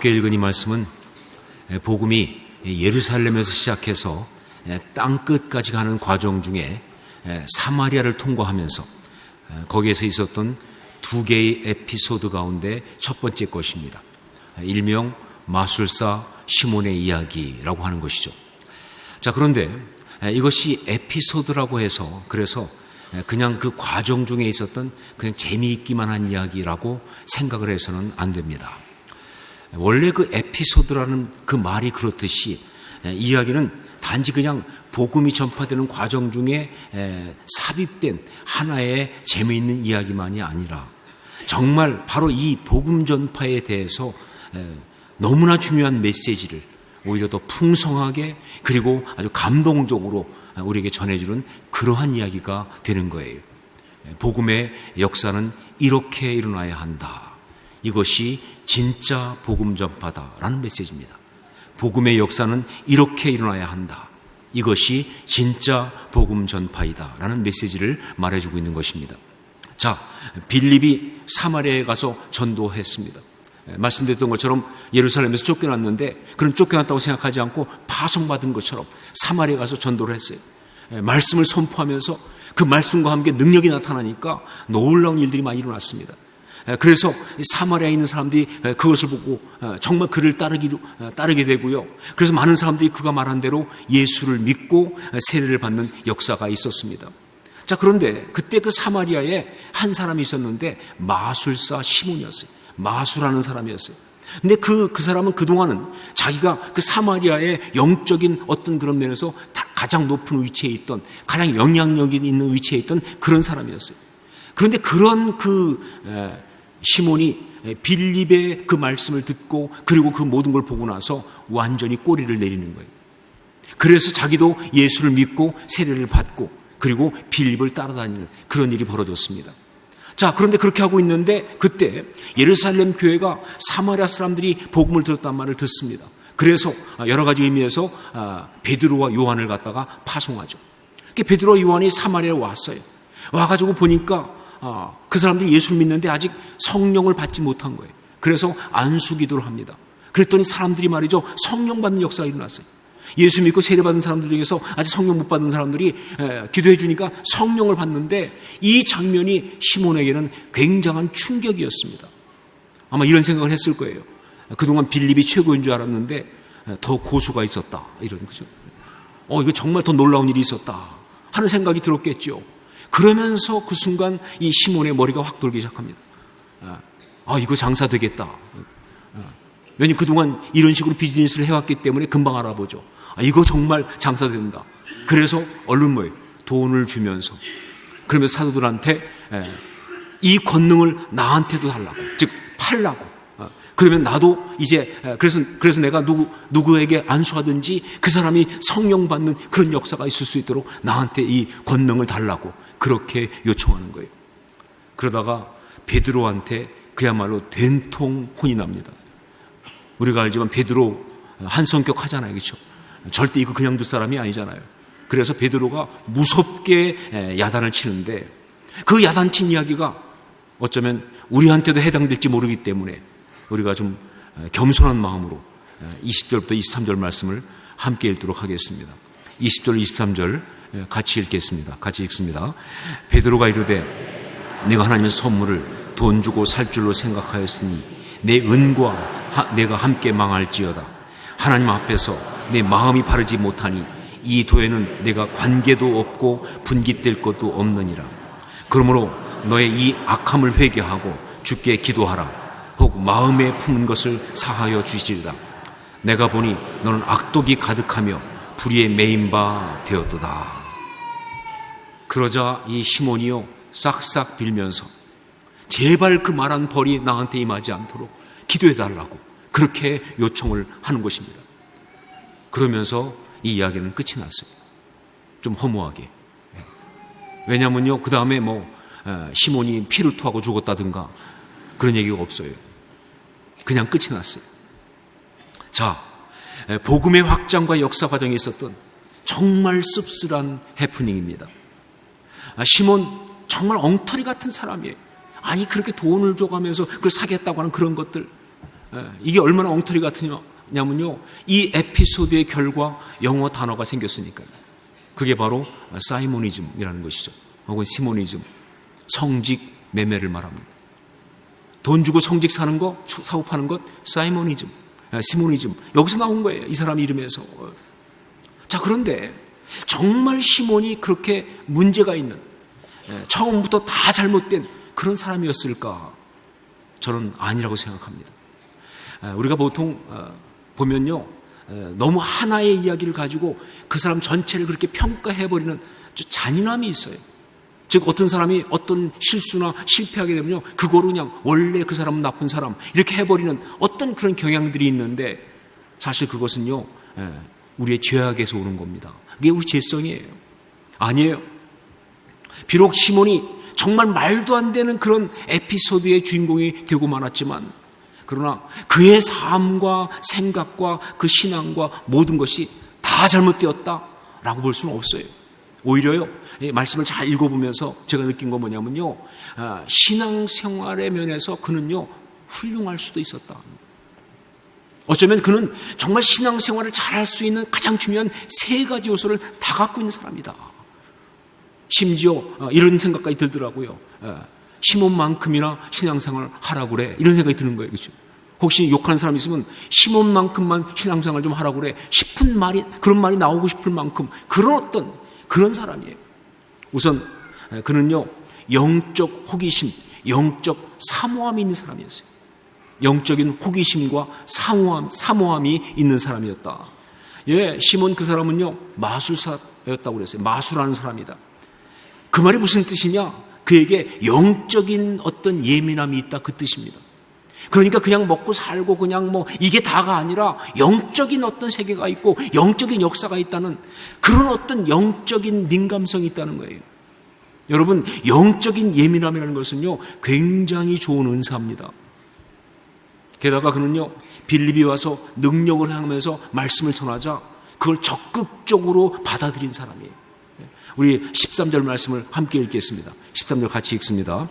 함께 읽은 이 말씀은 복음이 예루살렘에서 시작해서 땅 끝까지 가는 과정 중에 사마리아를 통과하면서 거기에서 있었던 두 개의 에피소드 가운데 첫 번째 것입니다. 일명 마술사 시몬의 이야기라고 하는 것이죠. 자, 그런데 이것이 에피소드라고 해서 그래서 그냥 그 과정 중에 있었던 그냥 재미있기만 한 이야기라고 생각을 해서는 안 됩니다. 원래 그 에피소드라는 그 말이 그렇듯이 이야기는 단지 그냥 복음이 전파되는 과정 중에 삽입된 하나의 재미있는 이야기만이 아니라 정말 바로 이 복음 전파에 대해서 너무나 중요한 메시지를 오히려 더 풍성하게 그리고 아주 감동적으로 우리에게 전해주는 그러한 이야기가 되는 거예요. 복음의 역사는 이렇게 일어나야 한다. 이것이 진짜 복음 전파다라는 메시지입니다. 복음의 역사는 이렇게 일어나야 한다. 이것이 진짜 복음 전파이다라는 메시지를 말해주고 있는 것입니다. 자, 빌립이 사마리아에 가서 전도했습니다. 말씀드렸던 것처럼 예루살렘에서 쫓겨났는데 그런 쫓겨났다고 생각하지 않고 파송받은 것처럼 사마리아에 가서 전도를 했어요. 말씀을 선포하면서 그 말씀과 함께 능력이 나타나니까 놀라운 일들이 많이 일어났습니다. 그래서 사마리아에 있는 사람들이 그것을 보고 정말 그를 따르기로, 따르게 되고요. 그래서 많은 사람들이 그가 말한 대로 예수를 믿고 세례를 받는 역사가 있었습니다. 자, 그런데 그때 그 사마리아에 한 사람이 있었는데 마술사 시몬이었어요. 마술하는 사람이었어요. 근데 그, 그 사람은 그동안은 자기가 그 사마리아의 영적인 어떤 그런 면에서 가장 높은 위치에 있던, 가장 영향력이 있는 위치에 있던 그런 사람이었어요. 그런데 그런 그 시몬이 빌립의 그 말씀을 듣고 그리고 그 모든 걸 보고 나서 완전히 꼬리를 내리는 거예요. 그래서 자기도 예수를 믿고 세례를 받고 그리고 빌립을 따라다니는 그런 일이 벌어졌습니다. 자, 그런데 그렇게 하고 있는데 그때 예루살렘 교회가 사마리아 사람들이 복음을 들었단 말을 듣습니다. 그래서 여러 가지 의미에서 아, 베드로와 요한을 갖다가 파송하죠. 베드로와 요한이 사마리아에 왔어요. 와가지고 보니까 아, 그 사람들이 예수를 믿는데 아직 성령을 받지 못한 거예요. 그래서 안수 기도를 합니다. 그랬더니 사람들이 말이죠. 성령 받는 역사가 일어났어요. 예수 믿고 세례 받은 사람들 중에서 아직 성령 못 받은 사람들이 기도해 주니까 성령을 받는데 이 장면이 시몬에게는 굉장한 충격이었습니다. 아마 이런 생각을 했을 거예요. 그동안 빌립이 최고인 줄 알았는데 더 고수가 있었다. 이런 거죠. 어, 이거 정말 더 놀라운 일이 있었다. 하는 생각이 들었겠죠. 그러면서 그 순간 이 시몬의 머리가 확 돌기 시작합니다. 아, 이거 장사 되겠다. 왜냐면 그동안 이런 식으로 비즈니스를 해왔기 때문에 금방 알아보죠. 아, 이거 정말 장사 된다. 그래서 얼른 뭐예요? 돈을 주면서 그러면서 사도들한테 예, 이 권능을 나한테도 달라고 즉 팔라고 어, 그러면 나도 이제 예, 그래서 그래서 내가 누구 누구에게 안수하든지 그 사람이 성령 받는 그런 역사가 있을 수 있도록 나한테 이 권능을 달라고 그렇게 요청하는 거예요. 그러다가 베드로한테 그야말로 된통 혼이 납니다. 우리가 알지만 베드로 한 성격 하잖아요, 그렇죠? 절대 이거 그냥 둘 사람이 아니잖아요. 그래서 베드로가 무섭게 야단을 치는데 그 야단 친 이야기가 어쩌면 우리한테도 해당될지 모르기 때문에 우리가 좀 겸손한 마음으로 20절부터 23절 말씀을 함께 읽도록 하겠습니다. 20절, 23절 같이 읽겠습니다. 같이 읽습니다. 베드로가 이르되 내가 하나님의 선물을 돈 주고 살 줄로 생각하였으니 내 은과 내가 함께 망할지어다. 하나님 앞에서 내 마음이 바르지 못하니 이 도에는 내가 관계도 없고 분깃될 것도 없느니라. 그러므로 너의 이 악함을 회개하고 주께 기도하라. 혹 마음에 품은 것을 사하여 주시리라. 내가 보니 너는 악독이 가득하며 불의에 매인 바 되었도다. 그러자 이 시몬이요 싹싹 빌면서 제발 그 말한 벌이 나한테 임하지 않도록 기도해 달라고 그렇게 요청을 하는 것입니다. 그러면서 이 이야기는 끝이 났어요. 좀 허무하게. 왜냐면요, 그 다음에 뭐, 시몬이 피를 토하고 죽었다든가 그런 얘기가 없어요. 그냥 끝이 났어요. 자, 복음의 확장과 역사 과정에 있었던 정말 씁쓸한 해프닝입니다. 아, 시몬 정말 엉터리 같은 사람이에요. 아니, 그렇게 돈을 줘가면서 그걸 사겠다고 하는 그런 것들. 예, 이게 얼마나 엉터리 같으냐면요. 이 에피소드의 결과 영어 단어가 생겼으니까요. 그게 바로 사이모니즘이라는 것이죠. 혹은 시모니즘, 성직 매매를 말합니다. 돈 주고 성직 사는 거, 사고 파는 것, 사이모니즘, 아, 시모니즘. 여기서 나온 거예요. 이 사람 이름에서. 자, 그런데 정말 시몬이 그렇게 문제가 있는, 예, 처음부터 다 잘못된 그런 사람이었을까? 저는 아니라고 생각합니다. 아, 우리가 보통 어, 보면요, 너무 하나의 이야기를 가지고 그 사람 전체를 그렇게 평가해버리는 잔인함이 있어요. 즉 어떤 사람이 어떤 실수나 실패하게 되면요 그거로 그냥 원래 그 사람은 나쁜 사람 이렇게 해버리는 어떤 그런 경향들이 있는데 사실 그것은요 우리의 죄악에서 오는 겁니다. 그게 우리 죄성이에요. 아니에요. 비록 시몬이 정말 말도 안 되는 그런 에피소드의 주인공이 되고 말았지만 그러나 그의 삶과 생각과 그 신앙과 모든 것이 다 잘못되었다라고 볼 수는 없어요. 오히려요, 말씀을 잘 읽어보면서 제가 느낀 건 뭐냐면요, 아, 신앙생활의 면에서 그는요, 훌륭할 수도 있었다. 어쩌면 그는 정말 신앙생활을 잘할 수 있는 가장 중요한 세 가지 요소를 다 갖고 있는 사람이다. 심지어 어, 이런 생각까지 들더라고요. 아, 시몬만큼이나 신앙생활 하라고 그래. 이런 생각이 드는 거예요. 그렇죠? 혹시 욕하는 사람 있으면 시몬만큼만 신앙생활 좀 하라고 그래. 싶은 말이, 그런 말이 나오고 싶을 만큼 그런 어떤 그런 사람이에요. 우선 그는요 영적 호기심, 영적 사모함이 있는 사람이었어요. 영적인 호기심과 사모함, 사모함이 있는 사람이었다. 예, 시몬 그 사람은요 마술사였다고 그랬어요. 마술하는 사람이다. 그 말이 무슨 뜻이냐? 그에게 영적인 어떤 예민함이 있다 그 뜻입니다. 그러니까 그냥 먹고 살고 그냥 뭐 이게 다가 아니라 영적인 어떤 세계가 있고 영적인 역사가 있다는 그런 어떤 영적인 민감성이 있다는 거예요. 여러분, 영적인 예민함이라는 것은요, 굉장히 좋은 은사입니다. 게다가 그는요, 빌립이 와서 능력을 행하면서 말씀을 전하자 그걸 적극적으로 받아들인 사람이에요. 우리 13절 말씀을 함께 읽겠습니다. 13절 같이 읽습니다.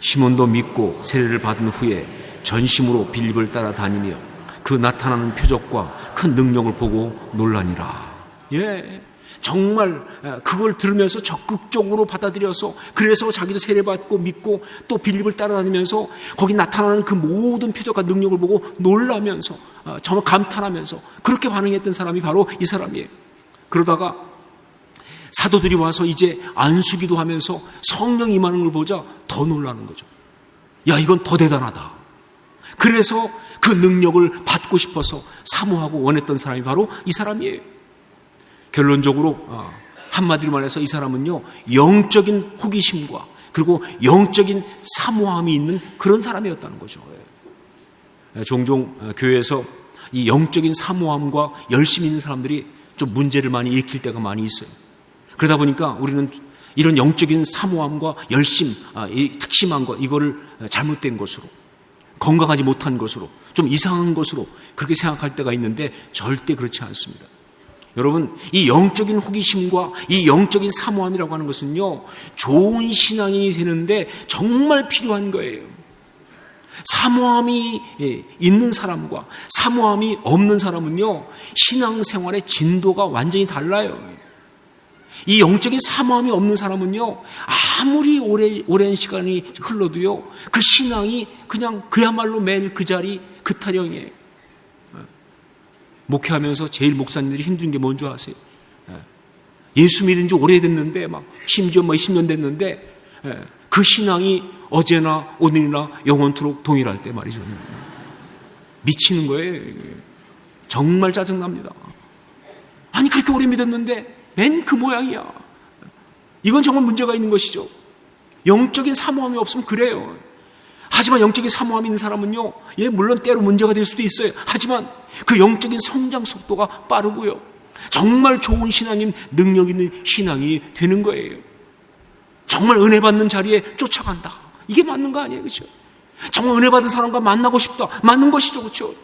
시몬도 믿고 세례를 받은 후에 전심으로 빌립을 따라다니며 그 나타나는 표적과 큰 능력을 보고 놀라니라. 예. 정말 그걸 들으면서 적극적으로 받아들여서 그래서 자기도 세례받고 믿고 또 빌립을 따라다니면서 거기 나타나는 그 모든 표적과 능력을 보고 놀라면서 어, 정말 감탄하면서 그렇게 반응했던 사람이 바로 이 사람이에요. 그러다가 사도들이 와서 이제 안수기도 하면서 성령 임하는 걸 보자 더 놀라는 거죠. 야, 이건 더 대단하다. 그래서 그 능력을 받고 싶어서 사모하고 원했던 사람이 바로 이 사람이에요. 결론적으로 어, 한마디로 말해서 이 사람은요 영적인 호기심과 그리고 영적인 사모함이 있는 그런 사람이었다는 거죠. 예. 종종 어, 교회에서 이 영적인 사모함과 열심히 있는 사람들이 좀 문제를 많이 일으킬 때가 많이 있어요. 그러다 보니까 우리는 이런 영적인 사모함과 열심, 아, 특심한 것, 이거를 잘못된 것으로 건강하지 못한 것으로 좀 이상한 것으로 그렇게 생각할 때가 있는데 절대 그렇지 않습니다. 여러분, 이 영적인 호기심과 이 영적인 사모함이라고 하는 것은요, 좋은 신앙이 되는데 정말 필요한 거예요. 사모함이 예, 있는 사람과 사모함이 없는 사람은요, 신앙생활의 진도가 완전히 달라요. 이 영적인 사모함이 없는 사람은요, 아무리 오래, 오랜 시간이 흘러도요, 그 신앙이 그냥 그야말로 매일 그 자리, 그 타령이에요. 목회하면서 제일 목사님들이 힘든 게 뭔 줄 아세요? 예수 믿은 지 오래됐는데, 막, 심지어 뭐 20년 됐는데, 그 신앙이 어제나 오늘이나 영원토록 동일할 때 말이죠. 미치는 거예요. 정말 짜증납니다. 아니, 그렇게 오래 믿었는데, 맨 그 모양이야. 이건 정말 문제가 있는 것이죠. 영적인 사모함이 없으면 그래요. 하지만 영적인 사모함이 있는 사람은요, 예, 물론 때로 문제가 될 수도 있어요. 하지만 그 영적인 성장 속도가 빠르고요. 정말 좋은 신앙인, 능력 있는 신앙이 되는 거예요. 정말 은혜 받는 자리에 쫓아간다. 이게 맞는 거 아니에요, 그렇죠? 정말 은혜 받은 사람과 만나고 싶다. 맞는 것이죠, 그렇죠?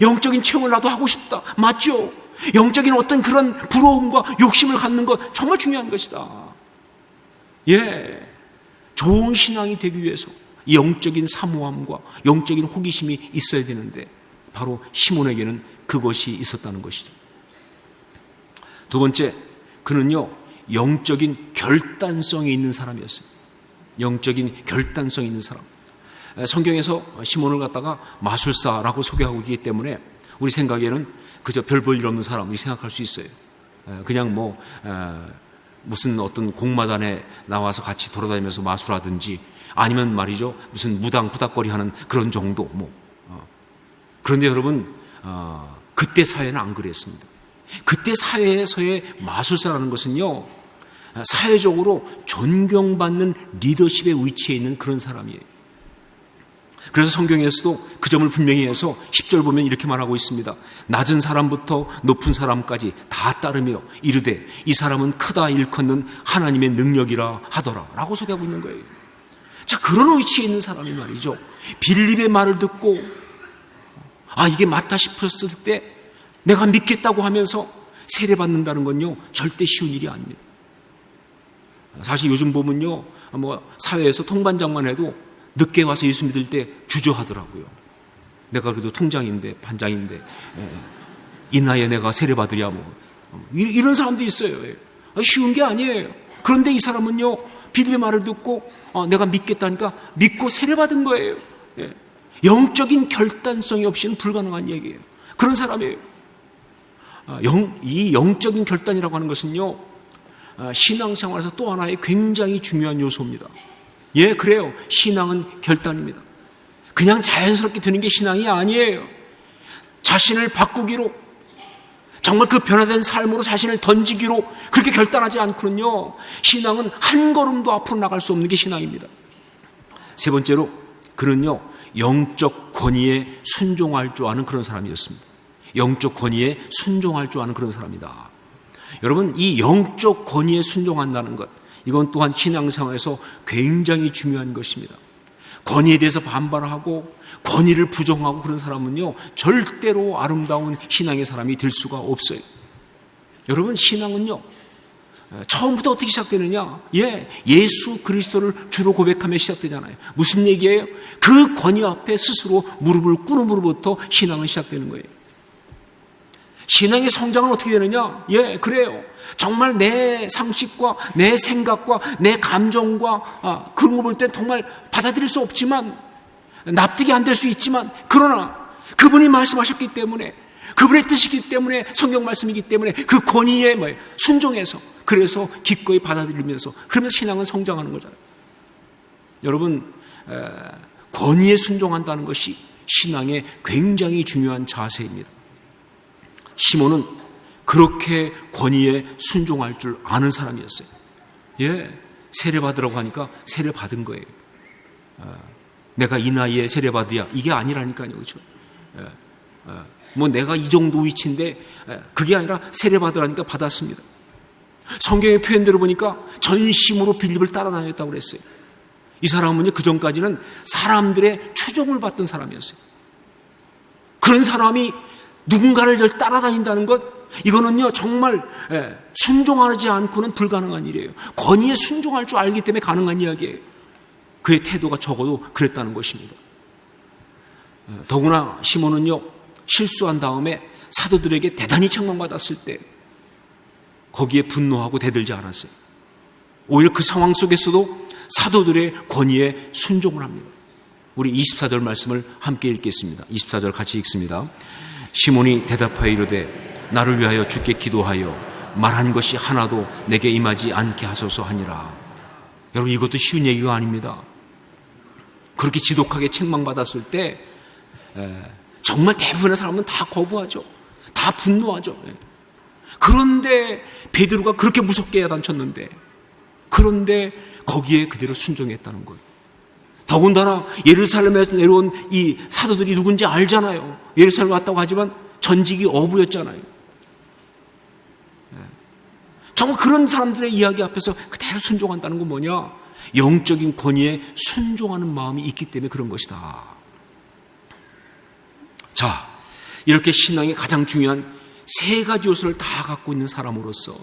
영적인 체험을 나도 하고 싶다. 맞죠? 영적인 어떤 그런 부러움과 욕심을 갖는 것 정말 중요한 것이다. 예. 좋은 신앙이 되기 위해서 이 영적인 사모함과 영적인 호기심이 있어야 되는데 바로 시몬에게는 그것이 있었다는 것이죠. 두 번째, 그는요, 영적인 결단성이 있는 사람이었어요. 영적인 결단성이 있는 사람. 성경에서 시몬을 갖다가 마술사라고 소개하고 있기 때문에 우리 생각에는 그저 별 볼 일 없는 사람, 이 생각할 수 있어요. 그냥 뭐, 무슨 어떤 공마단에 나와서 같이 돌아다니면서 마술하든지 아니면 말이죠. 무슨 무당 부닥거리 하는 그런 정도, 뭐. 어. 그런데 여러분, 어, 그때 사회는 안 그랬습니다. 그때 사회에서의 마술사라는 것은요, 사회적으로 존경받는 리더십의 위치에 있는 그런 사람이에요. 그래서 성경에서도 그 점을 분명히 해서 10절 보면 이렇게 말하고 있습니다. 낮은 사람부터 높은 사람까지 다 따르며 이르되 이 사람은 크다 일컫는 하나님의 능력이라 하더라. 라고 소개하고 있는 거예요. 자, 그런 위치에 있는 사람이 말이죠. 빌립의 말을 듣고 아, 이게 맞다 싶었을 때 내가 믿겠다고 하면서 세례받는다는 건요, 절대 쉬운 일이 아닙니다. 사실 요즘 보면요, 뭐, 사회에서 통반장만 해도 늦게 와서 예수 믿을 때 주저하더라고요. 내가 그래도 통장인데, 반장인데, 예, 이 나이에 내가 세례받으랴, 뭐. 이런 사람도 있어요. 예. 아, 쉬운 게 아니에요. 그런데 이 사람은요, 비밀의 말을 듣고, 어, 내가 믿겠다니까 믿고 세례받은 거예요. 예. 영적인 결단성이 없이는 불가능한 얘기예요. 그런 사람이에요. 아, 영, 이 영적인 결단이라고 하는 것은요, 아, 신앙생활에서 또 하나의 굉장히 중요한 요소입니다. 예, 그래요. 신앙은 결단입니다. 그냥 자연스럽게 되는 게 신앙이 아니에요. 자신을 바꾸기로, 정말 그 변화된 삶으로 자신을 던지기로 그렇게 결단하지 않고는요, 신앙은 한 걸음도 앞으로 나갈 수 없는 게 신앙입니다. 세 번째로, 그는요, 영적 권위에 순종할 줄 아는 그런 사람이었습니다. 영적 권위에 순종할 줄 아는 그런 사람이다. 여러분, 이 영적 권위에 순종한다는 것, 이건 또한 신앙생활에서 굉장히 중요한 것입니다. 권위에 대해서 반발하고 권위를 부정하고 그런 사람은요, 절대로 아름다운 신앙의 사람이 될 수가 없어요. 여러분, 신앙은요, 처음부터 어떻게 시작되느냐? 예, 예수 그리스도를 주로 고백하며 시작되잖아요. 무슨 얘기예요? 그 권위 앞에 스스로 무릎을 꿇음으로부터 신앙은 시작되는 거예요. 신앙의 성장은 어떻게 되느냐? 예, 그래요. 정말 내 상식과 내 생각과 내 감정과 아, 그런 거 볼 때 정말 받아들일 수 없지만 납득이 안 될 수 있지만 그러나 그분이 말씀하셨기 때문에 그분의 뜻이기 때문에 성경 말씀이기 때문에 그 권위에 뭐 순종해서 그래서 기꺼이 받아들이면서 그러면서 신앙은 성장하는 거잖아요. 여러분 권위에 순종한다는 것이 신앙의 굉장히 중요한 자세입니다. 시몬은 그렇게 권위에 순종할 줄 아는 사람이었어요. 예, 세례 받으라고 하니까 세례 받은 거예요. 아, 내가 이 나이에 세례 받으야 이게 아니라니까요, 그렇죠? 뭐 내가 이 정도 위치인데 예, 그게 아니라 세례 받으라니까 받았습니다. 성경의 표현대로 보니까 전심으로 빌립을 따라다녔다고 그랬어요. 이 사람은요, 그 전까지는 사람들의 추종을 받던 사람이었어요. 그런 사람이 누군가를 열 따라다닌다는 것, 이거는요, 정말 예, 순종하지 않고는 불가능한 일이에요. 권위에 순종할 줄 알기 때문에 가능한 이야기예요. 그의 태도가 적어도 그랬다는 것입니다. 예, 더구나 시몬은요, 실수한 다음에 사도들에게 대단히 책망받았을 때 거기에 분노하고 대들지 않았어요. 오히려 그 상황 속에서도 사도들의 권위에 순종을 합니다. 우리 24절 말씀을 함께 읽겠습니다. 24절 같이 읽습니다. 시몬이 대답하여 이르되 나를 위하여 주께 기도하여 말한 것이 하나도 내게 임하지 않게 하소서 하니라. 여러분 이것도 쉬운 얘기가 아닙니다. 그렇게 지독하게 책망받았을 때 정말 대부분의 사람은 다 거부하죠. 다 분노하죠. 그런데 베드로가 그렇게 무섭게 야단쳤는데 그런데 거기에 그대로 순종했다는 거예요. 더군다나 예루살렘에서 내려온 이 사도들이 누군지 알잖아요. 예루살렘 왔다고 하지만 전직이 어부였잖아요. 예. 정말 그런 사람들의 이야기 앞에서 그대로 순종한다는 건 뭐냐? 영적인 권위에 순종하는 마음이 있기 때문에 그런 것이다. 자, 이렇게 신앙의 가장 중요한 세 가지 요소를 다 갖고 있는 사람으로서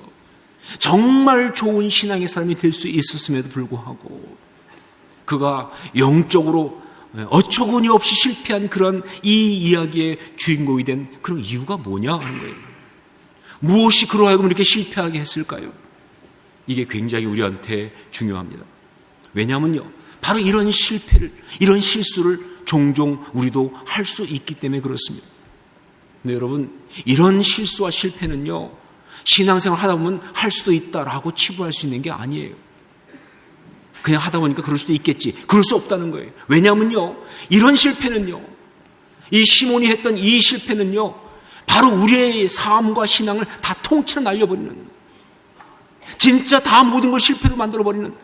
정말 좋은 신앙의 사람이 될 수 있었음에도 불구하고 그가 영적으로 어처구니 없이 실패한 그런 이 이야기의 주인공이 된 그런 이유가 뭐냐 하는 거예요. 무엇이 그로 하여금 이렇게 실패하게 했을까요? 이게 굉장히 우리한테 중요합니다. 왜냐하면요. 바로 이런 실패를, 이런 실수를 종종 우리도 할 수 있기 때문에 그렇습니다. 근데 여러분, 이런 실수와 실패는요, 신앙생활 하다 보면 할 수도 있다라고 치부할 수 있는 게 아니에요. 그냥 하다 보니까 그럴 수도 있겠지. 그럴 수 없다는 거예요. 왜냐하면요, 이런 실패는요, 이 시몬이 했던 이 실패는요, 바로 우리의 삶과 신앙을 다 통째로 날려버리는, 진짜 다 모든 걸 실패로 만들어버리는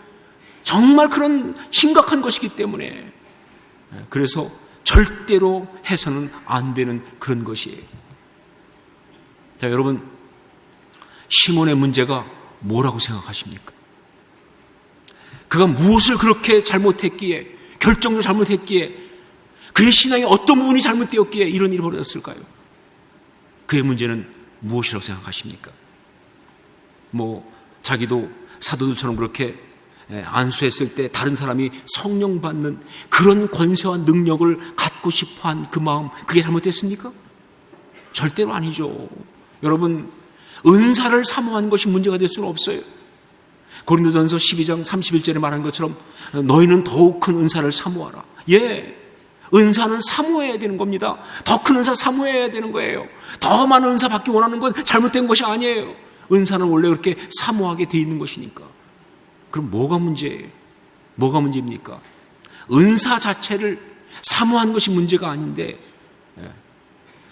정말 그런 심각한 것이기 때문에 그래서 절대로 해서는 안 되는 그런 것이에요. 자, 여러분, 시몬의 문제가 뭐라고 생각하십니까? 그가 무엇을 그렇게 잘못했기에, 결정을 잘못했기에, 그의 신앙의 어떤 부분이 잘못되었기에 이런 일이 벌어졌을까요? 그의 문제는 무엇이라고 생각하십니까? 뭐, 자기도 사도들처럼 그렇게 안수했을 때 다른 사람이 성령 받는 그런 권세와 능력을 갖고 싶어 한 그 마음, 그게 잘못됐습니까? 절대로 아니죠. 여러분, 은사를 사모한 것이 문제가 될 수는 없어요. 고린도전서 12장 31절에 말한 것처럼 너희는 더욱 큰 은사를 사모하라. 예. 은사는 사모해야 되는 겁니다. 더 큰 은사 사모해야 되는 거예요. 더 많은 은사 받기 원하는 건 잘못된 것이 아니에요. 은사는 원래 그렇게 사모하게 돼 있는 것이니까. 그럼 뭐가 문제예요? 뭐가 문제입니까? 은사 자체를 사모한 것이 문제가 아닌데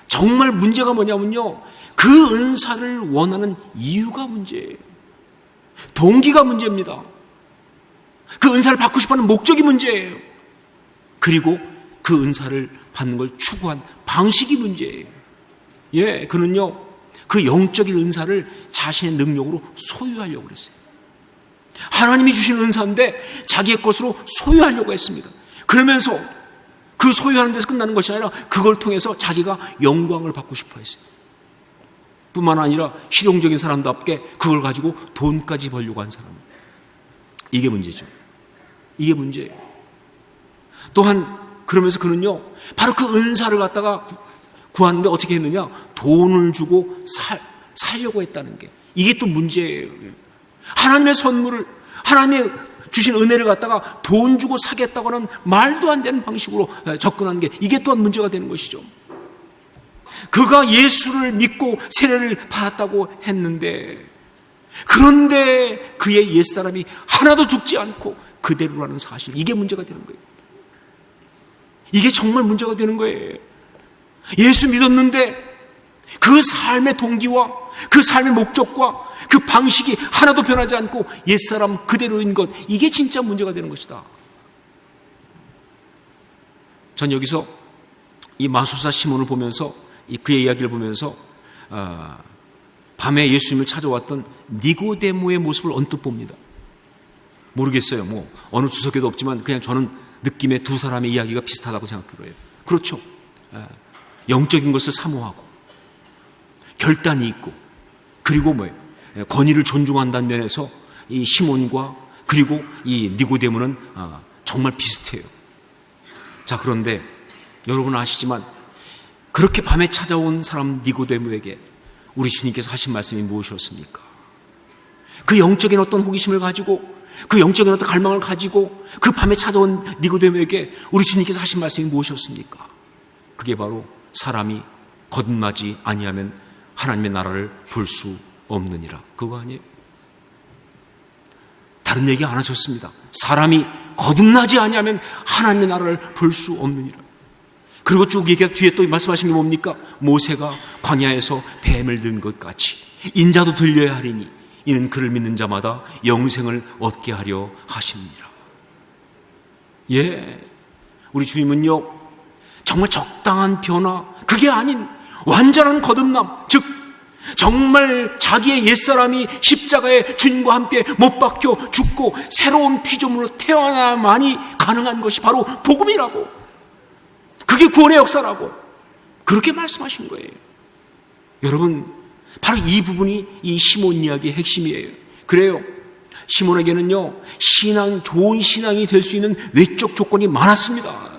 정말 문제가 뭐냐면요. 그 은사를 원하는 이유가 문제예요. 동기가 문제입니다. 그 은사를 받고 싶어 하는 목적이 문제예요. 그리고 그 은사를 받는 걸 추구한 방식이 문제예요. 예, 그는요, 그 영적인 은사를 자신의 능력으로 소유하려고 그랬어요. 하나님이 주신 은사인데 자기의 것으로 소유하려고 했습니다. 그러면서 그 소유하는 데서 끝나는 것이 아니라 그걸 통해서 자기가 영광을 받고 싶어 했어요. 뿐만 아니라 실용적인 사람답게 그걸 가지고 돈까지 벌려고 한 사람. 이게 문제죠. 이게 문제예요. 또한 그러면서 그는요, 바로 그 은사를 갖다가 구하는데 어떻게 했느냐? 돈을 주고 살, 살려고 했다는 게. 이게 또 문제예요. 하나님의 선물을, 하나님의 주신 은혜를 갖다가 돈 주고 사겠다고 하는 말도 안 되는 방식으로 접근하는 게 이게 또한 문제가 되는 것이죠. 그가 예수를 믿고 세례를 받았다고 했는데 그런데 그의 옛사람이 하나도 죽지 않고 그대로라는 사실 이게 문제가 되는 거예요. 이게 정말 문제가 되는 거예요. 예수 믿었는데 그 삶의 동기와 그 삶의 목적과 그 방식이 하나도 변하지 않고 옛사람 그대로인 것, 이게 진짜 문제가 되는 것이다. 전 여기서 이 마술사 시몬을 보면서 그의 이야기를 보면서 어, 밤에 예수님을 찾아왔던 니고데모의 모습을 언뜻 봅니다. 모르겠어요. 뭐 어느 주석에도 없지만 그냥 저는 느낌의 두 사람의 이야기가 비슷하다고 생각들어요. 그렇죠. 예. 영적인 것을 사모하고 결단이 있고 그리고 뭐예요? 예, 권위를 존중한다는 면에서 이 시몬과 그리고 이 니고데모는 아, 정말 비슷해요. 자 그런데 여러분 아시지만 그렇게 밤에 찾아온 사람 니고데모에게 우리 주님께서 하신 말씀이 무엇이었습니까? 그 영적인 어떤 호기심을 가지고 그 영적인 어떤 갈망을 가지고 그 밤에 찾아온 니고데모에게 우리 주님께서 하신 말씀이 무엇이었습니까? 그게 바로 사람이 거듭나지 아니하면 하나님의 나라를 볼 수 없느니라. 그거 아니에요? 다른 얘기 안 하셨습니다. 사람이 거듭나지 아니하면 하나님의 나라를 볼 수 없느니라. 그리고 쭉 얘기 뒤에 또 말씀하신 게 뭡니까? 모세가 광야에서 뱀을 든 것 같이 인자도 들려야 하리니 이는 그를 믿는 자마다 영생을 얻게 하려 하십니다. 예. 우리 주님은요, 정말 적당한 변화, 그게 아닌 완전한 거듭남, 즉, 정말 자기의 옛사람이 십자가에 주님과 함께 못 박혀 죽고 새로운 피조물로 태어나만이 가능한 것이 바로 복음이라고. 그게 구원의 역사라고. 그렇게 말씀하신 거예요. 여러분, 바로 이 부분이 이 시몬 이야기의 핵심이에요. 그래요. 시몬에게는요, 신앙, 좋은 신앙이 될 수 있는 외적 조건이 많았습니다.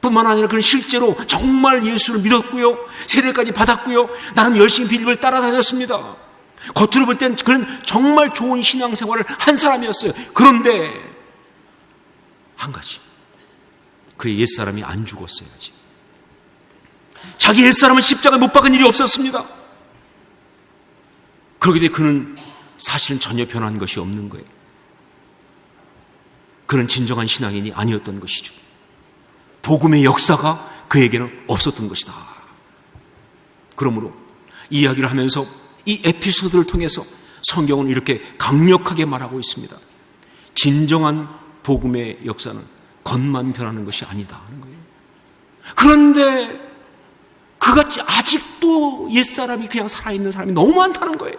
뿐만 아니라 그는 실제로 정말 예수를 믿었고요. 세례까지 받았고요. 나름 열심히 빌립을 따라다녔습니다. 겉으로 볼땐 그는 정말 좋은 신앙생활을 한 사람이었어요. 그런데 한 가지. 그의 옛사람이 안 죽었어야지. 자기 옛사람은 십자가에 못 박은 일이 없었습니다. 그러게 되 그는 사실은 전혀 변한 것이 없는 거예요. 그는 진정한 신앙인이 아니었던 것이죠. 복음의 역사가 그에게는 없었던 것이다. 그러므로 이야기를 하면서 이 에피소드를 통해서 성경은 이렇게 강력하게 말하고 있습니다. 진정한 복음의 역사는 겉만 변하는 것이 아니다 하는 거예요. 그런데 그같이 아직도 옛사람이 그냥 살아있는 사람이 너무 많다는 거예요.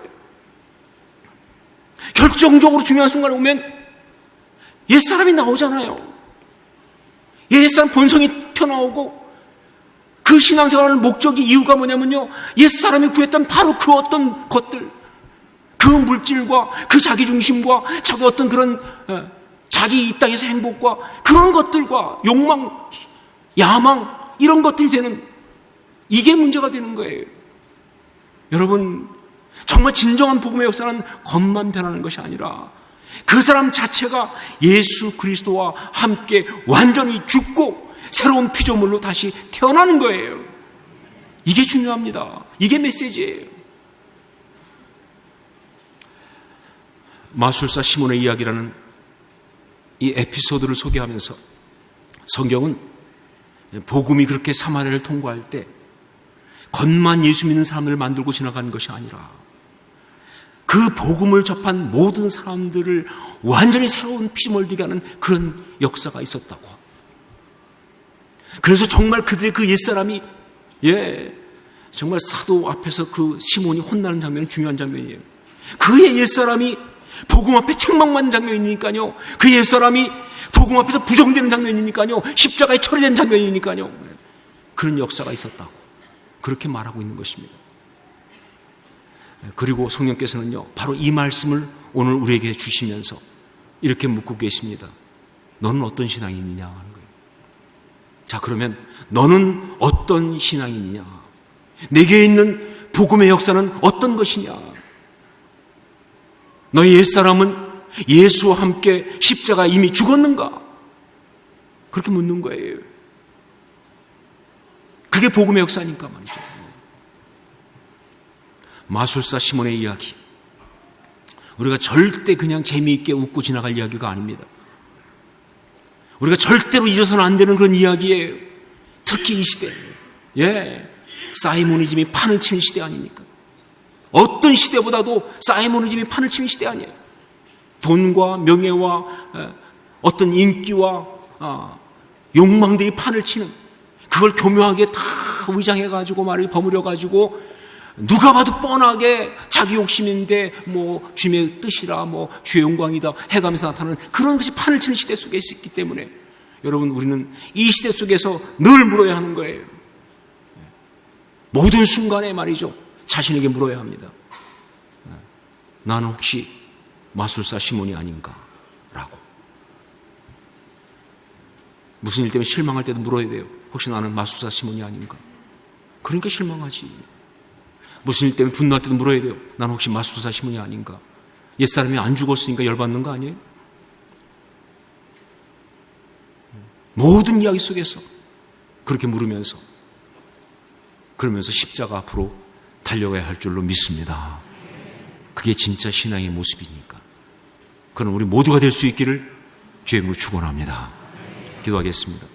결정적으로 중요한 순간에 오면 옛사람이 나오잖아요. 옛사람 본성이 튀어나오고 그 신앙생활하는 목적이 이유가 뭐냐면요. 옛사람이 구했던 바로 그 어떤 것들, 그 물질과 그 자기중심과 저기 어떤 그런 어, 자기 이 땅에서 행복과 그런 것들과 욕망, 야망 이런 것들이 되는 이게 문제가 되는 거예요. 여러분 정말 진정한 복음의 역사는 겉만 변하는 것이 아니라 그 사람 자체가 예수 그리스도와 함께 완전히 죽고 새로운 피조물로 다시 태어나는 거예요. 이게 중요합니다. 이게 메시지예요. 마술사 시몬의 이야기라는 이 에피소드를 소개하면서 성경은 복음이 그렇게 사마리아를 통과할 때 겉만 예수 믿는 사람을 만들고 지나가는 것이 아니라 그 복음을 접한 모든 사람들을 완전히 새로운 피몰디게 하는 그런 역사가 있었다고. 그래서 정말 그들의 그 옛사람이, 예, 정말 사도 앞에서 그 시몬이 혼나는 장면은 중요한 장면이에요. 그의 옛사람이 복음 앞에 책망받는 장면이니까요. 그 옛사람이 복음 앞에서 부정되는 장면이니까요. 십자가에 처리된 장면이니까요. 그런 역사가 있었다고. 그렇게 말하고 있는 것입니다. 그리고 성령께서는요, 바로 이 말씀을 오늘 우리에게 주시면서 이렇게 묻고 계십니다. 너는 어떤 신앙이냐 하는 거예요. 자, 그러면 너는 어떤 신앙이냐? 내게 있는 복음의 역사는 어떤 것이냐? 너희 옛사람은 예수와 함께 십자가 이미 죽었는가? 그렇게 묻는 거예요. 그게 복음의 역사니까 말이죠. 마술사 시몬의 이야기. 우리가 절대 그냥 재미있게 웃고 지나갈 이야기가 아닙니다. 우리가 절대로 잊어서는 안 되는 그런 이야기예요. 특히 이 시대. 예. 사이모니즘이 판을 치는 시대 아닙니까? 어떤 시대보다도 사이모니즘이 판을 치는 시대 아니에요. 돈과 명예와 어떤 인기와 아, 욕망들이 판을 치는 그걸 교묘하게 다 위장해가지고 말을 버무려가지고 누가 봐도 뻔하게 자기 욕심인데 뭐 주님의 뜻이라 뭐 주의 영광이다 해가면서 나타나는 그런 것이 판을 치는 시대 속에 있기 때문에 여러분 우리는 이 시대 속에서 늘 물어야 하는 거예요. 모든 순간에 말이죠. 자신에게 물어야 합니다. 나는 혹시 마술사 시몬이 아닌가? 라고. 무슨 일 때문에 실망할 때도 물어야 돼요. 혹시 나는 마술사 시몬이 아닌가? 그러니까 실망하지. 무슨 일 때문에 분노할 때도 물어야 돼요. 난 혹시 마술사 시문이 아닌가? 옛사람이 안 죽었으니까 열받는 거 아니에요? 모든 이야기 속에서 그렇게 물으면서 그러면서 십자가 앞으로 달려가야 할 줄로 믿습니다. 그게 진짜 신앙의 모습이니까. 그럼 우리 모두가 될 수 있기를 이름으로 축원합니다. 기도하겠습니다.